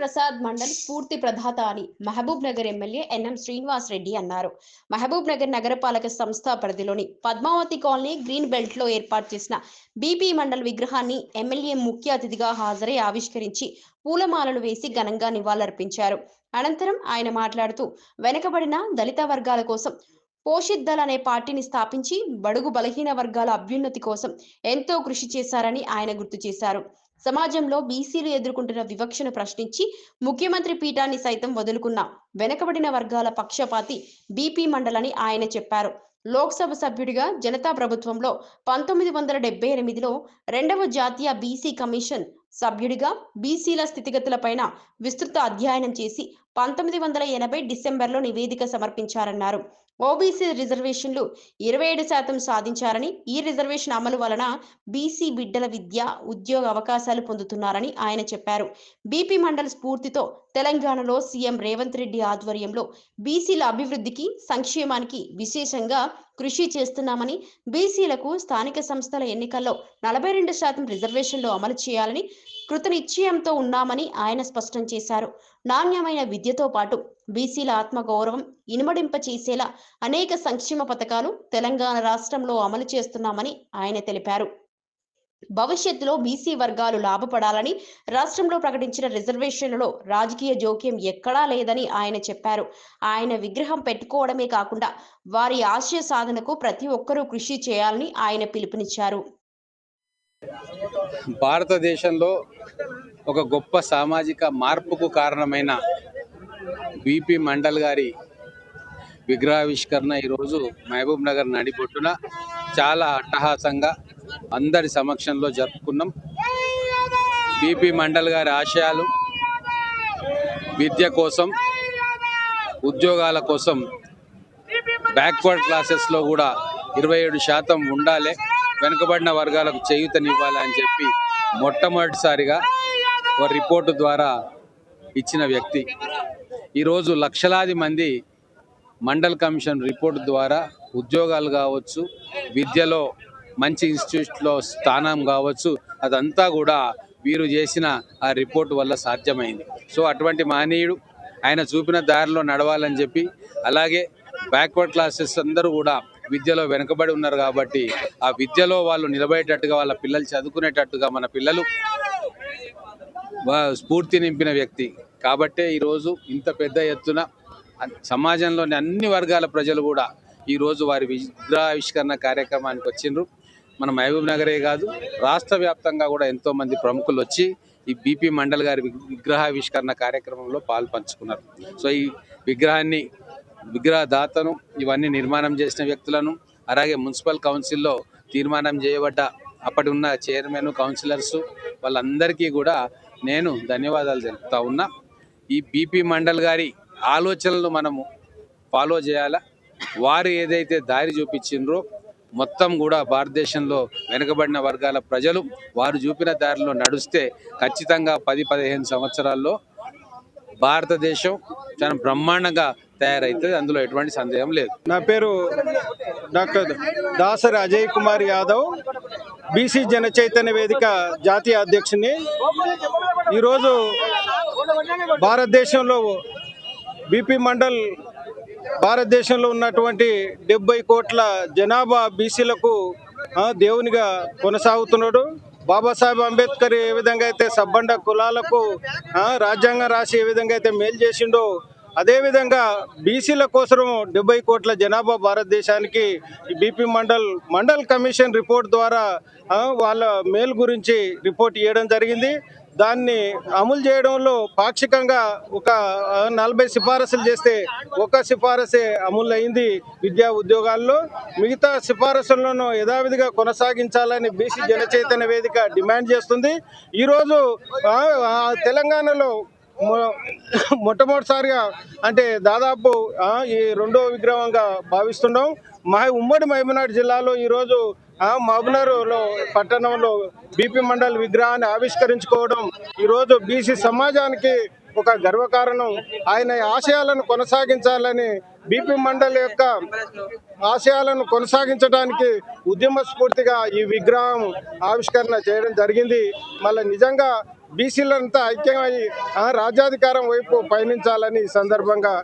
ప్రసాద్ మండల్ స్ఫూర్తి ప్రధాత అని మహబూబ్ నగర్ ఎమ్మెల్యే ఎన్ఎం శ్రీనివాస్ రెడ్డి అన్నారు. మహబూబ్ నగర్ నగరపాలక సంస్థ పరిధిలోని పద్మావతి కాలనీ గ్రీన్ బెల్ట్లో ఏర్పాటు చేసిన బీపీ మండల్ విగ్రహాన్ని ఎమ్మెల్యే ముఖ్య అతిథిగా హాజరై ఆవిష్కరించి పూలమాలలు వేసి ఘనంగా నివాళులర్పించారు. అనంతరం ఆయన మాట్లాడుతూ వెనుకబడిన దళిత వర్గాల కోసం పోషిత్ దళ్ అనే పార్టీని స్థాపించి బడుగు బలహీన వర్గాల అభ్యున్నతి కోసం ఎంతో కృషి చేశారని ఆయన గుర్తు చేశారు. సమాజంలో బీసీలు ఎదుర్కొంటున్న వివక్షను ప్రశ్నించి ముఖ్యమంత్రి పీఠాన్ని సైతం వదులుకున్న. వెనకబడిన వర్గాల పక్షపాతి బీపీ మండలని ఆయన చెప్పారు. లోక్సభ సభ్యుడిగా జనతా ప్రభుత్వంలో పంతొమ్మిది వందల డెబ్బై ఎనిమిదిలో రెండవ జాతీయ బీసీ కమిషన్ సభ్యుడిగా బీసీల స్థితిగతులపైన విస్తృత అధ్యయనం చేసి పంతొమ్మిది వందల ఎనభై డిసెంబర్లో నివేదిక సమర్పించారన్నారు. ఓబీసీ రిజర్వేషన్లు ఇరవై ఏడు శాతం సాధించారని ఈ రిజర్వేషన్ అమలు వలన బీసీ బిడ్డల విద్య ఉద్యోగ అవకాశాలు పొందుతున్నారని ఆయన చెప్పారు. బీపీ మండల్ స్ఫూర్తితో తెలంగాణలో సీఎం రేవంత్ రెడ్డి ఆధ్వర్యంలో బీసీల అభివృద్ధికి సంక్షేమానికి విశేషంగా కృషి చేస్తున్నామని బీసీలకు స్థానిక సంస్థల ఎన్నికల్లో నలభై రెండు శాతం రిజర్వేషన్లు అమలు చేయాలని కృతనిశ్చయంతో ఉన్నామని ఆయన స్పష్టం చేశారు. నాణ్యమైన విద్యతో పాటు బీసీల ఆత్మగౌరవం ఇనుమడింప చేసేలా అనేక సంక్షేమ పథకాలు తెలంగాణ రాష్ట్రంలో అమలు చేస్తున్నామని ఆయన తెలిపారు. భవిష్యత్తులో బీసీ వర్గాలు లాభపడాలని రాష్ట్రంలో ప్రకటించిన రిజర్వేషన్లలో రాజకీయ జోక్యం ఎక్కడా లేదని ఆయన చెప్పారు. ఆయన విగ్రహం పెట్టుకోవడమే కాకుండా వారి ఆశయ సాధనకు ప్రతి ఒక్కరూ కృషి చేయాలని ఆయన పిలుపునిచ్చారు. భారతదేశంలో ఒక గొప్ప సామాజిక మార్పుకు కారణమైన బీపీ మండల్ గారి విగ్రహావిష్కరణ ఈరోజు మహబూబ్ నగర్ నడిబొట్టున చాలా అట్టహాసంగా అందరి సమక్షంలో జరుపుకున్నాం. బీపీ మండల్ గారి ఆశయాలు విద్య కోసం ఉద్యోగాల కోసం బ్యాక్వర్డ్ క్లాసెస్లో కూడా ఇరవై ఏడు శాతం ఉండాలి. వెనుకబడిన వర్గాలకు చేయూతనివ్వాలని చెప్పి మొట్టమొదటిసారిగా ఒక రిపోర్టు ద్వారా ఇచ్చిన వ్యక్తి. ఈరోజు లక్షలాది మంది మండల్ కమిషన్ రిపోర్ట్ ద్వారా ఉద్యోగాలు కావచ్చు విద్యలో మంచి ఇన్స్టిట్యూట్లో స్థానం కావచ్చు అదంతా కూడా వీరు చేసిన ఆ రిపోర్ట్ వల్ల సాధ్యమైంది. సో అటువంటి మహనీయుడు ఆయన చూపిన దారిలో నడవాలని చెప్పి అలాగే బ్యాక్వర్డ్ క్లాసెస్ అందరూ కూడా విద్యలో వెనుకబడి ఉన్నారు కాబట్టి ఆ విద్యలో వాళ్ళు నిలబడేటట్టుగా వాళ్ళ పిల్లలు చదువుకునేటట్టుగా మన పిల్లలు స్ఫూర్తి నింపిన వ్యక్తి. కాబట్టే ఈరోజు ఇంత పెద్ద ఎత్తున సమాజంలోని అన్ని వర్గాల ప్రజలు కూడా ఈరోజు వారి విద్యావిష్కరణ కార్యక్రమానికి వచ్చిండ్రు. మన మహబూబ్ నగరే కాదు రాష్ట్ర వ్యాప్తంగా కూడా ఎంతో మంది ప్రముఖులు వచ్చి ఈ బీపీ మండల్ గారి విగ్రహావిష్కరణ కార్యక్రమంలో పాలు పంచుకున్నారు. సో ఈ విగ్రహాన్ని విగ్రహదాతను ఇవన్నీ నిర్మాణం చేసిన వ్యక్తులను అలాగే మున్సిపల్ కౌన్సిల్లో తీర్మానం చేయబడ్డ అప్పటి ఉన్న చైర్మన్ కౌన్సిలర్స్ వాళ్ళందరికీ కూడా నేను ధన్యవాదాలు తెలుపుతా ఉన్నా. ఈ బీపీ మండల్ గారి ఆలోచనలు మనము ఫాలో చేయాలా? వారు ఏదైతే దారి చూపించిండ్రో మొత్తం కూడా భారతదేశంలో వెనుకబడిన వర్గాల ప్రజలు వారు చూపిన దారిలో నడుస్తే ఖచ్చితంగా పది పదిహేను సంవత్సరాల్లో భారతదేశం చాలా బ్రహ్మాండంగా తయారవుతుంది అందులో ఎటువంటి సందేహం లేదు. నా పేరు డాక్టర్ దాసరి అజయ్ కుమార్ యాదవ్. బీసీ జన చైతన్య వేదిక జాతీయ అధ్యక్షుని. ఈరోజు భారతదేశంలో బీపీ మండల్ భారతదేశంలో ఉన్నటువంటి డెబ్బై కోట్ల జనాభా బీసీలకు దేవునిగా కొనసాగుతున్నాడు. బాబాసాహెబ్ అంబేద్కర్ ఏ విధంగా అయితే సబ్బండ కులాలకు రాజ్యాంగం రాసి ఏ విధంగా అయితే మేలు చేసిండో అదేవిధంగా బీసీల కోసం డెబ్బై కోట్ల జనాభా భారతదేశానికి BP Mandal Mandal commission report ద్వారా వాళ్ళ మేలు గురించి రిపోర్ట్ ఇవ్వడం జరిగింది. దాన్ని అమలు చేయడంలో పాక్షికంగా ఒక నలభై సిఫారసులు చేస్తే ఒక సిఫారసే అమలు అయింది విద్యా ఉద్యోగాల్లో. మిగతా సిఫారసులను యథావిధిగా కొనసాగించాలని బీసీ జనచైతన్య వేదిక డిమాండ్ చేస్తుంది. ఈరోజు తెలంగాణలో మొట్టమొదటిసారిగా అంటే దాదాపు ఈ రెండో విగ్రహంగా భావిస్తున్నాం. మా ఉమ్మడి మహబూబ్నగర్ జిల్లాలో ఈరోజు ఆ, మహబూబ్నగర్లో పట్టణంలో బీపీ మండల్ విగ్రహాన్ని ఆవిష్కరించుకోవడం ఈరోజు బీసీ సమాజానికి ఒక గర్వకారణం. ఆయన ఆశయాలను కొనసాగించాలని బీపీ మండల్ యొక్క ఆశయాలను కొనసాగించడానికి ఉద్యమ స్ఫూర్తిగా ఈ విగ్రహం ఆవిష్కరణ చేయడం జరిగింది. మళ్ళీ నిజంగా బీసీలంతా ఐక్యమై ఆ, రాజ్యాధికారం వైపు పయనించాలని ఈ సందర్భంగా